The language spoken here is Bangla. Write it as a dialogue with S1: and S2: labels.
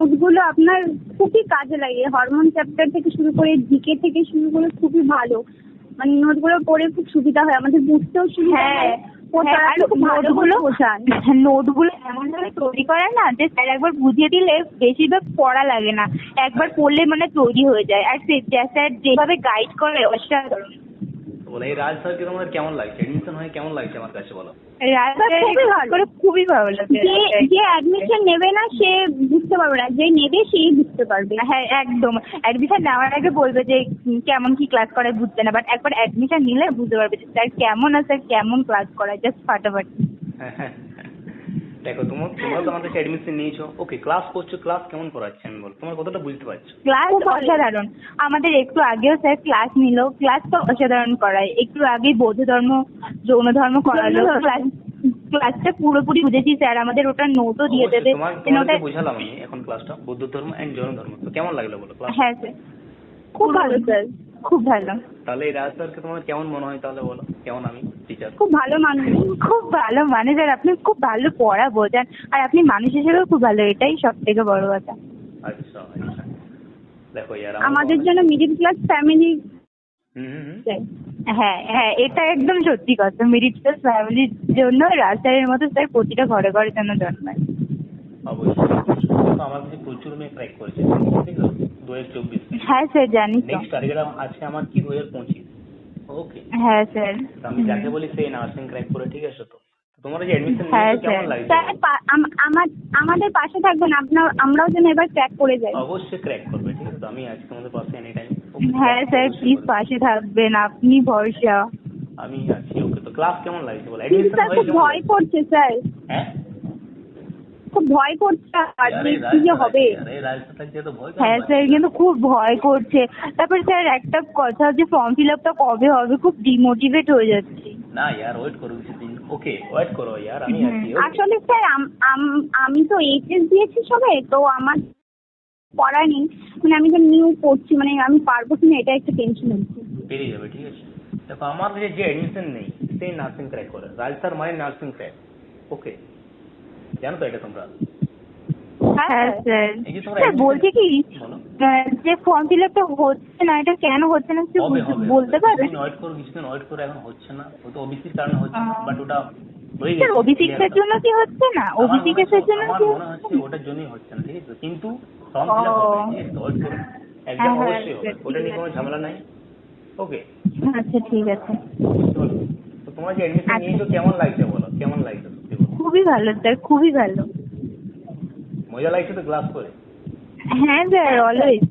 S1: নোটগুলো আপনার খুবই কাজে লাগে। হরমোন চ্যাপ্টার থেকে শুরু করে জিকে থেকে শুরু করে খুবই ভালো। মানে নোটগুলো পড়ে খুব সুবিধা হয়। আমাদের বুঝতেও সুবিধা
S2: হ্যাঁ।
S1: হয়।
S2: হ্যাঁ,
S1: করে
S2: নোটগুলো
S1: বোঝান।
S2: নোটগুলো এমন ভাবে তৈরি করে না যে স্যার একবার বুঝিয়ে দিলে বেশিরভাগ পড়া লাগে না। একবার পড়লে মানে তৈরি হয়ে যায়। আর স্যার যেভাবে গাইড করে অসাধারণ।
S3: বলো এই রাজ স্যারকে তোমাদের কেমন লাগছে? এডমিশন হয়ে কেমন লাগছে আমার কাছে বলো?
S2: রাস্তায়
S1: খুবই ভালো।
S2: করে খুবই ভালো লাগে
S1: যে যে অ্যাডমিশন নেবে না সে বুঝতে পারবে না। যে নেবে সেই বুঝতে পারবে।
S2: না হ্যাঁ একদম। অ্যাডমিশন নেওয়ার আগে বলবে যে কেমন কি ক্লাস করায় বুঝতে না। বাট একবার অ্যাডমিশন নিলে বুঝতে পারবে যে স্যার কেমন আর স্যার কেমন ক্লাস করায়? জাস্ট ফাটাফাটি।
S3: দেখো তোমার তোমরা তো আমাদের কাছে এডমিশন নিয়েছো। ওকে ক্লাস করছ ক্লাস কেমন করাচ্ছে আমি বলো। তোমার কতটা বুঝতে পারছ।
S2: ক্লাস অসাধারণ। আমাদের একটু আগেও স্যার ক্লাস নিল। ক্লাস তো অসাধারণ করায়। একটু আগে বৌদ্ধ ধর্ম যৌন ধর্ম করালো। ক্লাস ক্লাসটা পুরোপুরি বুঝেছি স্যার আমাদের ওটা নোটও দিয়ে
S3: অবশ্যই,
S2: দেবে।
S3: তোমাকে বুঝালাম আমি এখন ক্লাসটা বৌদ্ধ ধর্ম এন্ড জৈন ধর্ম। তো কেমন লাগল বলো ক্লাস
S2: হ্যাঁ স্যার
S1: খুব ভালো স্যার
S2: খুব ভালো।
S3: তাহলে এই রাজ স্যারকে তোমার কেমন মনে হয় তাহলে বলো? কেমন আমি টিচার
S1: খুব ভালো মানুষ
S2: খুব ভালো মানে স্যার আপনি খুব ভালো পড়া বোঝান। আর আপনি মানুষ হিসেবেও খুব ভালো এটাই সব থেকে বড় কথা।
S3: আচ্ছা আচ্ছা। দেখো ইয়ার
S1: আমাদের জন্য মিডিল ক্লাস ফ্যামিলি।
S2: হ্যাঁ হ্যাঁ এটা একদম সত্যি কথা। মিডিল ক্লাস ফ্যামিলির জন্য রাজশাহীর মতো স্যার প্রতিটা ঘরে ঘরে যেন জন্মায়।
S3: অবশ্যই। আমার কাছে প্রচুর মেয়ে ক্র্যাক করেছে। ঠিক আছে? দু হাজার চব্বিশ।
S2: হ্যাঁ স্যার জানি
S3: নেক্সট টার্গেট আছে আমার কি? দু হাজার পঁচিশ। ওকে
S2: হ্যাঁ স্যার।
S3: আমি যাকে বলি সেই নার্সিং ক্র্যাক করে ঠিক আছে তো? তোমরা যে এডমিশন
S2: হ্যাঁ,
S3: কেমন
S1: আমার আমাদের পাশে থাকবেন আপনার আমরাও যেন এবার ক্র্যাক করে যাই।
S3: অবশ্যই ক্র্যাক করবে ঠিক আছে আমি আজকে তোমাদের পাশে এনি টাইম
S2: হ্যাঁ স্যার প্লিজ পাশে থাকবেন আপনি ভরসা।
S3: আমি আছি ওকে তো? ক্লাস কেমন লাগছে বলো?
S1: ভয়? করছে স্যার।
S3: হ্যাঁ?
S1: খুব ভয় করছে আর কি যে হবে?
S2: হ্যাঁ? স্যার কিন্তু খুব ভয় করছে। তারপর স্যার একটা কথা যে ফর্ম ফিল আপটা কবে হবে? খুব ডিমোটিভেট হয়ে যাচ্ছি।
S3: না ইয়ার ওয়েট করো কিছুদিন ওকে ওয়েট করো ইয়ার আমি আছি
S1: আসলে স্যার আম- তো এইচএস দিয়েছি সবে তো আমার পড়া নেই। মানে আমি তো নিউ পড়ছি মানে আমি পারব কিনা এটা একটা টেনশন হচ্ছে।
S3: পেরিয়ে যাবে ঠিক আছে? দেখো আমার যে এডমিশন নেই সেই নার্সিং ক্র্যাক করে। রাজস্থান মানে নার্সিং ক্র্যাক ওকে জানো তো এটা তোমরা?
S2: হ্যাঁ স্যার।
S3: এই যে তোমরা
S2: বলছি কি যে ফর্ম ফিল আপটা হচ্ছে না এটা কেন হচ্ছে না একটু
S3: হবে হবে
S2: বলতে পারবেন
S3: কিছুদিন ওয়েট করো কিছুদিন ওয়েট করে এখন হচ্ছে না। ওবিসির কারণে হচ্ছে। বাট ওটা হয়ে
S2: স্যার
S3: গেছে
S2: ওবিসি এর জন্য কি হচ্ছে না?
S3: আমার
S2: ওবিসি কেসের জন্য
S3: আমার
S2: কি
S3: মনে
S2: হচ্ছে
S3: ওটার জন্যই হচ্ছে না ঠিক আছে? কিন্তু ফর্ম ফিল আপ হবে ওয়েট করো। একদম
S2: হ্যাঁ,
S3: অবশ্যই হবে। ওটা নিয়ে কোনো ঝামেলা নাই। ওকে
S2: আচ্ছা ঠিক আছে।
S3: তো তোমরা যে এডমিশন
S2: আচ্ছা।
S3: নিয়েছো কেমন লাগছে বলো? কেমন লাগছে?
S2: খুবই ভালো স্যার খুবই ভালো।
S3: মজা লাগছে তো ক্লাস করে
S2: হ্যাঁ স্যার অলওয়েজ